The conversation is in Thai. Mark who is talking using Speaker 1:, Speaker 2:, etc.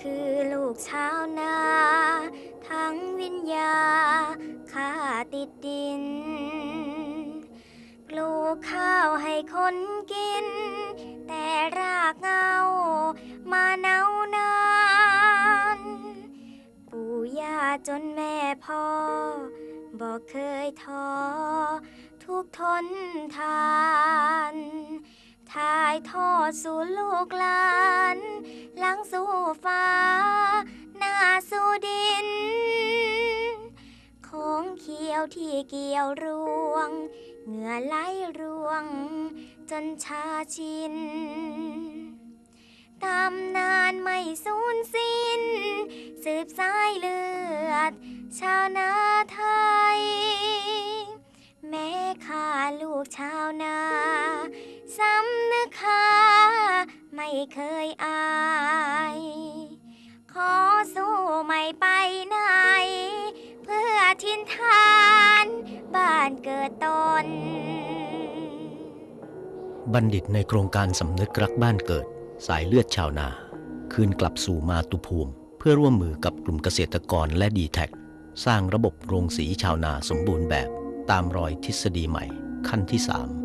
Speaker 1: คือลูกชาวนา ทั้งวิญญาข้าติดดิน ปลูกข้าวให้คนกิน แต่รากเหงามาเนาวนาน ปู่ย่าจนแม่พ่อบอกเคยท้อทุกทนทาายทอดสู่ลูกหลานหลังสู่ฟ้า หน้าสู่ดิน ของเขียวที่เกี่ยวรวง เหงื่อไหลร่วง จนชาชินตำนานไม่สูญสิ้น สืบสายเลือด ชาวนาไทยำนึกค่าไม่เคยอาย ขอสู้ไม่ไปไหน เพื่อทินทาน บ้านเกิดตน
Speaker 2: บัณฑิตในโครงการสำนึกรักบ้านเกิด สายเลือดชาวนา คืนกลับสู่มาตุภูมิ เพื่อร่วมมือกับกลุ่มเกษตรกรและดีแท็สร้างระบบโรงสีชาวนาสมบูรณ์แบบ ตามรอยทฤษฎีใหม่ขั้นที่ 3